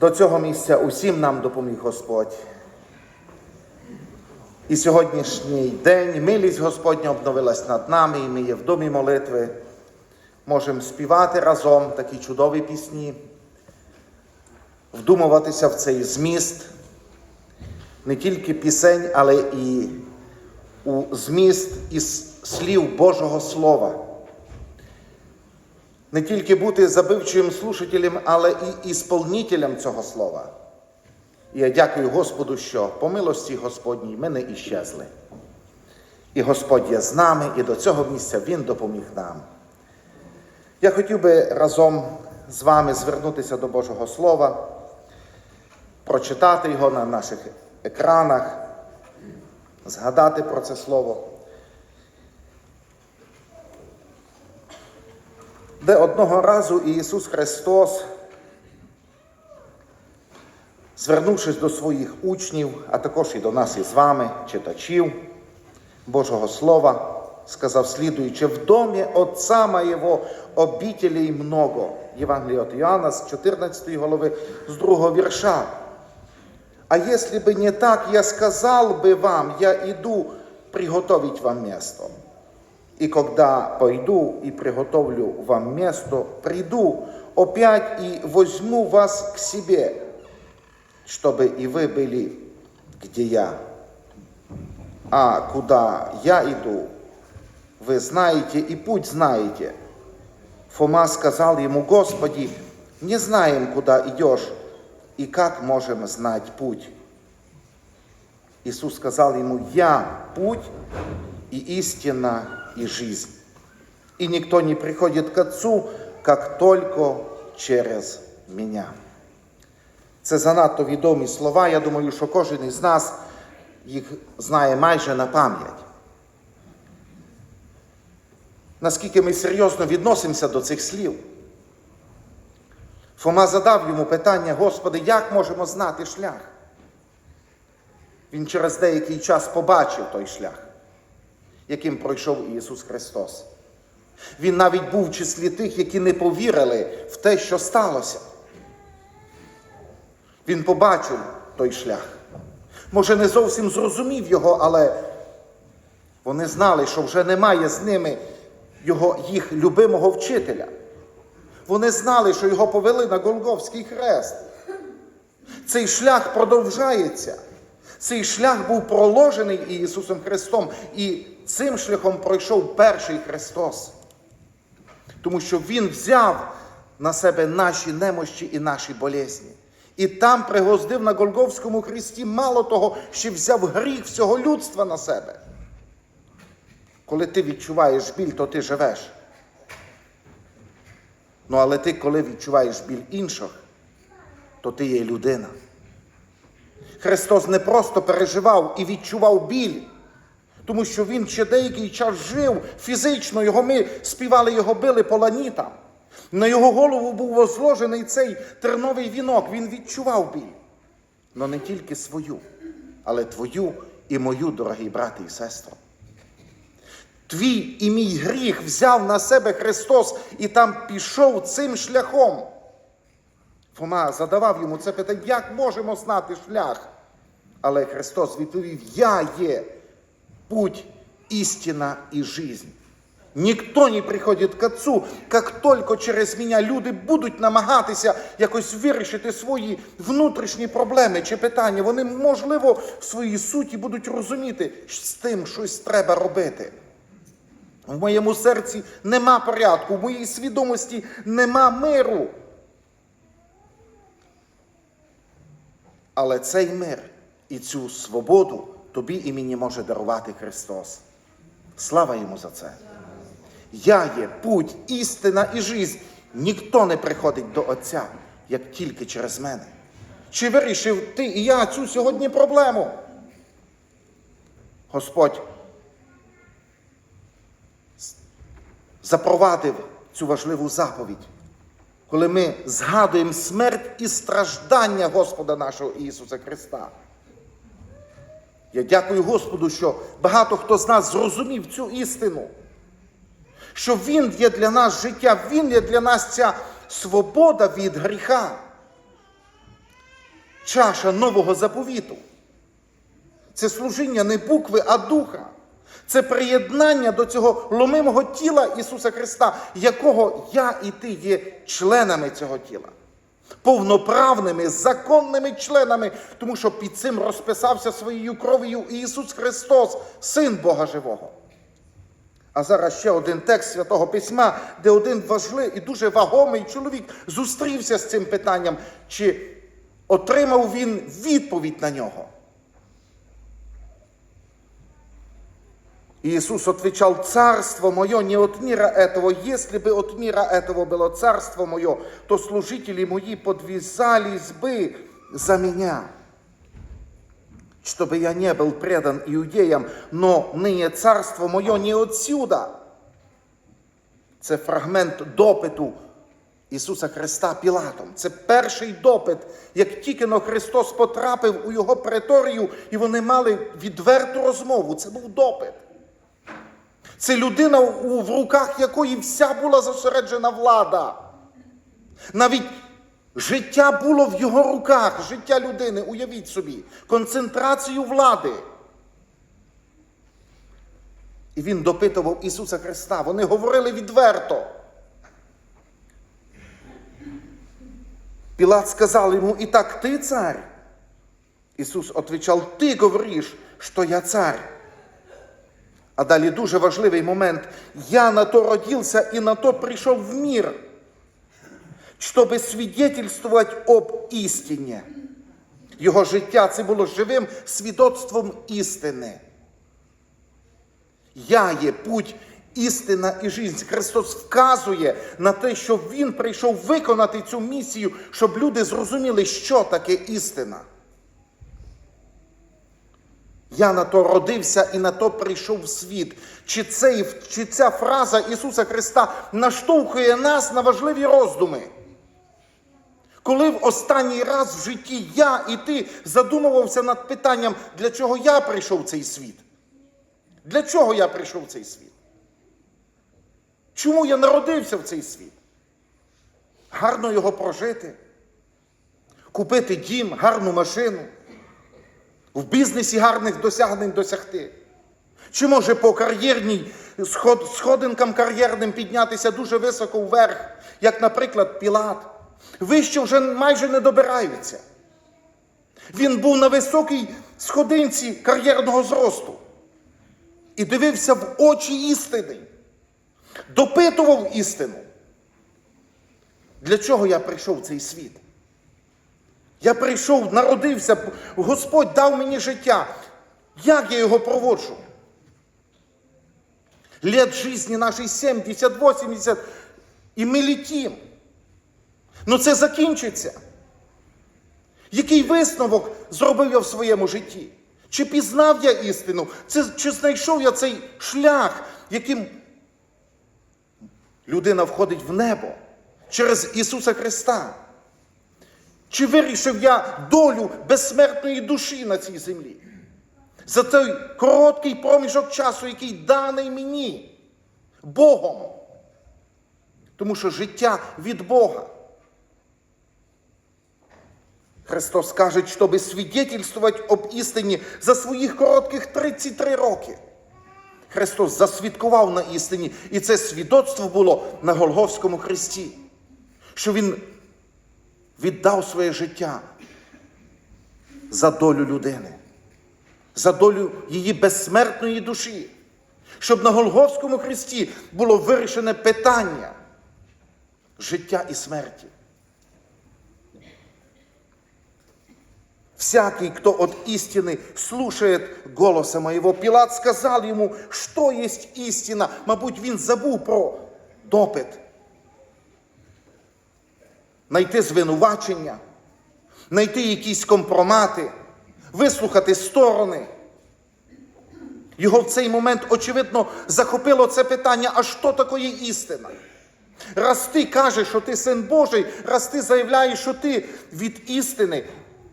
До цього місця усім нам допоміг Господь. І сьогоднішній день милість Господня обновилась над нами, і ми є в домі молитви. Можемо співати разом такі чудові пісні, вдумуватися в цей зміст, не тільки пісень, але і у зміст із слів Божого Слова. Не тільки бути забивчим слушателем, але і ісполнителем цього слова. І я дякую Господу, що по милості Господній ми не іщезли. І Господь є з нами, і до цього місця Він допоміг нам. Я хотів би разом з вами звернутися до Божого Слова, прочитати його на наших екранах, згадати про це Слово. Де одного разу Ісус Христос, звернувшись до своїх учнів, а також і до нас із вами, читачів Божого Слова, сказав слідуючи, в домі Отца моєго обітелей много. Євангелія от Іоанна з 14 голови, з другого вірша. А если бы не так, я сказал бы вам, я иду приготовить вам место. И когда пойду и приготовлю вам место, приду опять и возьму вас к себе, чтобы и вы были, где я. А куда я иду, вы знаете и путь знаете. Фома сказал ему, Господи, не знаем, куда идешь, и как можем знать путь. Иисус сказал ему, я путь и истина и жизнь. И никто не приходит к Отцу, как только через меня. Це занадто відомі слова. Я думаю, що кожен із нас їх знає майже на пам'ять. Наскільки ми серйозно відносимося до цих слів? Фома задав йому питання, Господи, як можемо знати шлях? Він через деякий час побачив той шлях, яким пройшов Ісус Христос. Він навіть був в числі тих, які не повірили в те, що сталося. Він побачив той шлях. Може, не зовсім зрозумів його, але вони знали, що вже немає з ними його, їх любимого вчителя. Вони знали, що його повели на Голговський хрест. Цей шлях продовжається. Цей шлях був проложений Ісусом Христом, і цим шляхом пройшов перший Христос. Тому що Він взяв на себе наші немощі і наші болезні. І там пригоздив на Голговському хресті мало того, що взяв гріх всього людства на себе. Коли ти відчуваєш біль, то ти живеш. Ну, але ти, коли відчуваєш біль інших, то ти є людина. Христос не просто переживав і відчував біль, тому що Він ще деякий час жив фізично, його ми співали, його били по ланітам. На його голову був возложений цей терновий вінок, він відчував біль. Но не тільки свою, але твою і мою, дорогі брати і сестри. Твій і мій гріх взяв на себе Христос і там пішов цим шляхом. Фома задавав йому це питання, як можемо знати шлях? Але Христос відповів: Я є путь, істина і жизнь. Никто не приходить к Отцу, як тільки через мене люди будуть намагатися якось вирішити свої внутрішні проблеми чи питання. Вони, можливо, в своїй суті будуть розуміти, що з тим щось треба робити. В моєму серці нема порядку, в моїй свідомості нема миру. Але цей мир і цю свободу тобі і мені може дарувати Христос. Слава йому за це. Я є путь, істина і жизнь. Ніхто не приходить до Отця, як тільки через мене. Чи вирішив ти і я цю сьогодні проблему? Господь запровадив цю важливу заповідь, коли ми згадуємо смерть і страждання Господа нашого Ісуса Христа. Я дякую Господу, що багато хто з нас зрозумів цю істину, що Він є для нас життя, Він є для нас ця свобода від гріха. чаша нового заповіту. Це служіння не букви, а духа. Це приєднання до цього ломимого тіла Ісуса Христа, якого я і ти є членами цього тіла. Повноправними, законними членами, тому що під цим розписався своєю кров'ю Ісус Христос, Син Бога Живого. А зараз ще один текст Святого Письма, де один важливий і дуже вагомий чоловік зустрівся з цим питанням, чи отримав він відповідь на нього. Иисус отвечал, «Царство мое не от мира этого. Если бы от мира этого было царство мое, то служители мои подвязались бы за меня, чтобы я не был предан иудеям, но ныне царство мое не отсюда». Це фрагмент допиту Ісуса Христа Пілатом. Це перший допит, як тільки но Христос потрапив у його преторію, і вони мали відверту розмову. Це був допит. Це людина, в руках якої вся була зосереджена влада. Навіть життя було в його руках, життя людини, уявіть собі, концентрацію влади. І він допитував Ісуса Христа. Вони говорили відверто. Пилат сказал ему, «Итак, ты царь?» Ісус отвечал, «Ти говориш, що я царь». А далі дуже важливий момент. Я на то родився і на то прийшов в мир, щоб свідетельствувати об істині. Його життя це було живим свідоцтвом істини. Я є путь, істина і життя. Христос вказує на те, що Він прийшов виконати цю місію, щоб люди зрозуміли, що таке істина. Я на то родився і на то прийшов в світ. Чи, цей, чи ця фраза Ісуса Христа наштовхує нас на важливі роздуми? Коли в останній раз в житті я і ти задумувався над питанням, для чого я прийшов в цей світ? Для чого я прийшов в цей світ? Чому я народився в цей світ? Гарно його прожити, купити дім, гарну машину, в бізнесі гарних досягнень досягти. Чи може по кар'єрній сход, сходинкам кар'єрним піднятися дуже високо вверх, як, наприклад, Пілат. Вище вже майже не добираються. Він був на високій сходинці кар'єрного зросту і дивився в очі істини, допитував істину. Для чого я прийшов в цей світ? Я прийшов, народився, Господь дав мені життя. Як я його проводжу? Лет жизни нашей 70, 80, і ми літім. Ну це закінчиться. Який висновок зробив я в своєму житті? Чи пізнав я істину? Це, чи знайшов я цей шлях, яким людина входить в небо через Ісуса Христа? Чи вирішив я долю безсмертної душі на цій землі? За той короткий проміжок часу, який даний мені Богом. Тому що життя від Бога. Христос каже, щоб свідетельствувати об істині за своїх коротких 33 роки. Христос засвідкував на істині, і це свідоцтво було на Голговському хресті, що Він віддав своє життя за долю людини, за долю її безсмертної душі, щоб на Голговському хресті було вирішене питання життя і смерті. Всякий, кто от истины слушает голоса моего. Пилат сказал ему, що є істина. Мабуть, він забув про допит. Найти звинувачення, знайти якісь компромати, вислухати сторони. Його в цей момент, очевидно, захопило це питання, а що таке істина? Раз ти кажеш, що ти син Божий, раз ти заявляєш, що ти від істини,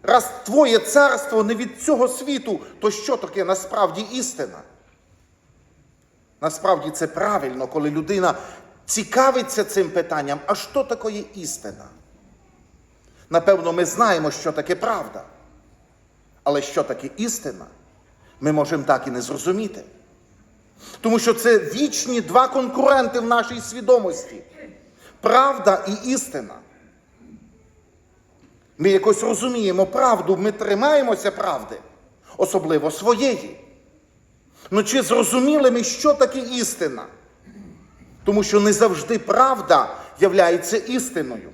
раз твоє царство не від цього світу, то що таке насправді істина? Насправді це правильно, коли людина цікавиться цим питанням, а що таке істина? Напевно, ми знаємо, що таке правда. Але що таке істина, ми можемо так і не зрозуміти. Тому що це вічні два конкуренти в нашій свідомості правда і істина. Ми якось розуміємо правду, ми тримаємося правди, особливо своєї. Ну чи зрозуміли ми, що таке істина? Тому що не завжди правда являється істиною,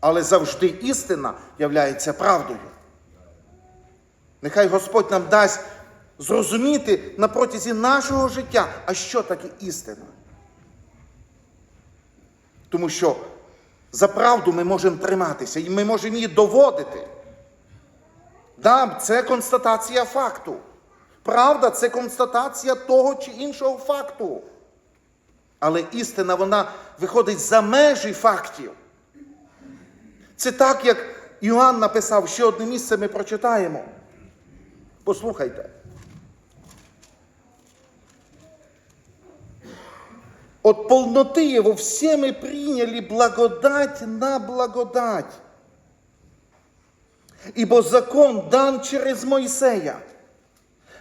але завжди істина являється правдою. Нехай Господь нам дасть зрозуміти на протязі нашого життя, а що таке істина. Тому що за правду ми можемо триматися і ми можемо її доводити. Да, це констатація факту. Правда це констатація того чи іншого факту. Але істина, вона виходить за межі фактів. Це так, як Іоанн написав, ще одне місце ми прочитаємо. Послухайте. От полноты Его все мы приняли благодать на благодать. Ибо закон дан через Мойсея.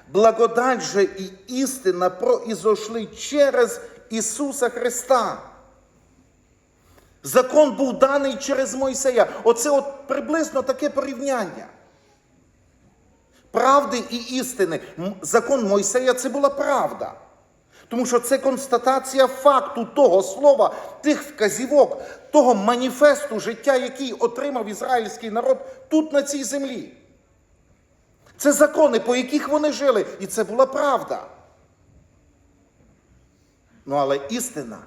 Благодать же и истина произошли через Ісуса Христа. Закон був даний через Мойсея. Оце от приблизно таке порівняння. Правди і істини. Закон Мойсея це була правда. Тому що це констатація факту того слова, тих вказівок, того маніфесту життя, який отримав ізраїльський народ тут на цій землі. Це закони, по яких вони жили, і це була правда. Ну, але істина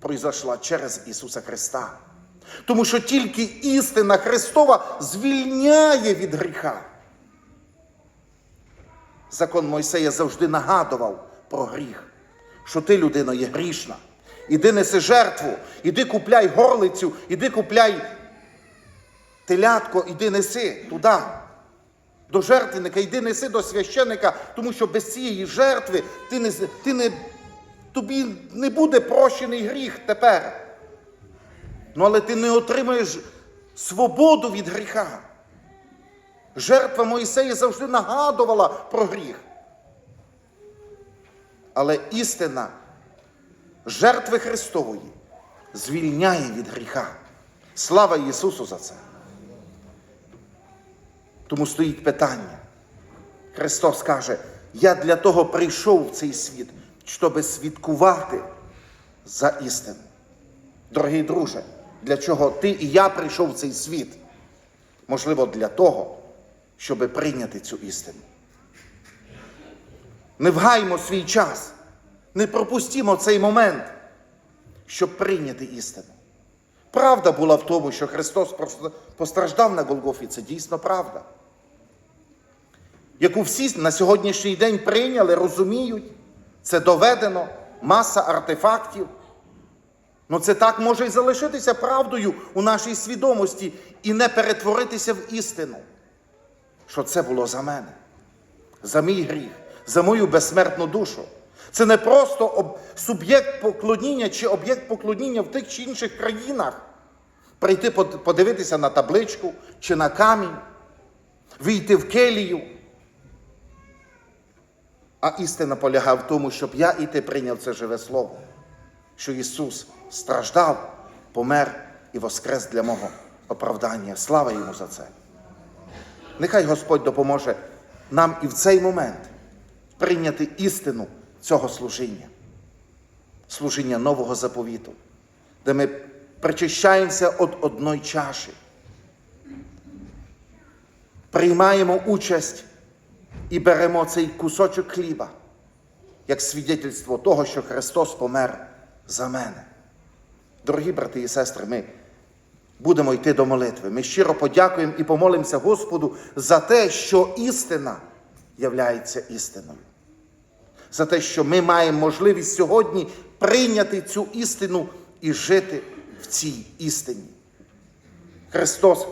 пройшла через Ісуса Христа. Тому що тільки істина Христова звільняє від гріха. Закон Мойсея завжди нагадував про гріх, що ти, людино, є грішна. Іди неси жертву, іди купляй горлицю, іди купляй телятко, іди неси туди. До жертвенника, йди неси до священника, тому що без цієї жертви ти не, ти не, тобі не буде прощений гріх тепер. Ну, але ти не отримаєш свободу від гріха. Жертва Моїсея завжди нагадувала про гріх. Але істина жертви Христової звільняє від гріха. Слава Ісусу за це. Тому стоїть питання. Христос каже, я для того прийшов в цей світ, щоб свідкувати за істину. Дорогий друже, для чого ти і я прийшов в цей світ? Можливо, для того, щоб прийняти цю істину. Не вгаймо свій час, не пропустімо цей момент, щоб прийняти істину. Правда була в тому, що Христос постраждав на Голгофі, це дійсно правда. Яку всі на сьогоднішній день прийняли, розуміють, це доведено, маса артефактів. Ну це так може і залишитися правдою у нашій свідомості і не перетворитися в істину, що це було за мене, за мій гріх, за мою безсмертну душу. Це не просто суб'єкт поклоніння чи об'єкт поклоніння в тих чи інших країнах. Прийти подивитися на табличку чи на камінь, вийти в келію. А істина полягає в тому, щоб я і ти прийняв це живе слово, що Ісус страждав, помер і воскрес для мого оправдання. Слава йому за це. Нехай Господь допоможе нам і в цей момент прийняти істину цього служіння, служіння нового заповіту, де ми причащаємося від одної чаші, приймаємо участь і беремо цей кусочок хліба, як свідетельство того, що Христос помер за мене. Дорогі брати і сестри, ми будемо йти до молитви. Ми щиро подякуємо і помолимося Господу за те, що істина являється істиною. За те, що ми маємо можливість сьогодні прийняти цю істину і жити в цій істині. Христос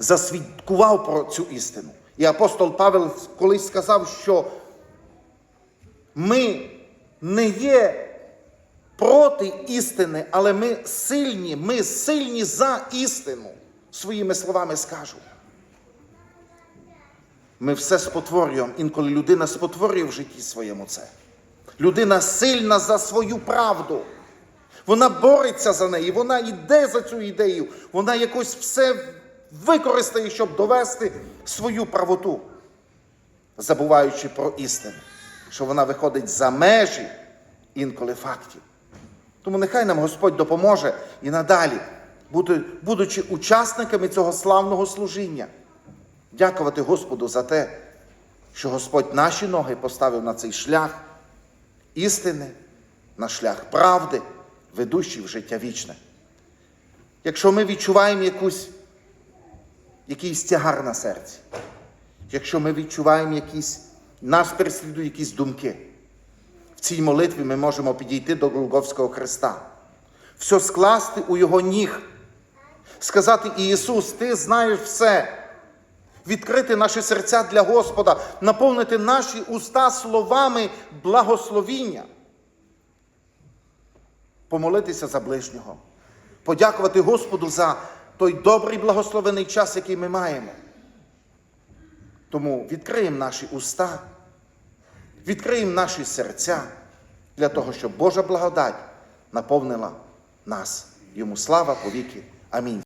засвідкував про цю істину. І апостол Павел колись сказав, що ми не є проти істини, але ми сильні, ми сильні за істину. Своїми словами скажу. Ми все спотворюємо, інколи людина спотворює в житті своєму це. Людина сильна за свою правду. Вона бореться за неї, вона йде за цю ідею, вона якось все використає, щоб довести свою правоту, забуваючи про істину, що вона виходить за межі інколи фактів. Тому нехай нам Господь допоможе і надалі, будучи учасниками цього славного служіння, дякувати Господу за те, що Господь наші ноги поставив на цей шлях істини, на шлях правди, ведущий в життя вічне. Якщо ми відчуваємо якусь, якийсь тягар на серці, якщо ми відчуваємо якісь, нас переслідують якісь думки, в цій молитві ми можемо підійти до Голговського Христа, все скласти у Його ніг, сказати Ісус, Ти знаєш все. Відкрити наші серця для Господа, наповнити наші уста словами благословіння, помолитися за ближнього, подякувати Господу за той добрий благословений час, який ми маємо. Тому відкриємо наші уста, відкриємо наші серця для того, щоб Божа благодать наповнила нас. Йому слава повіки. Амінь.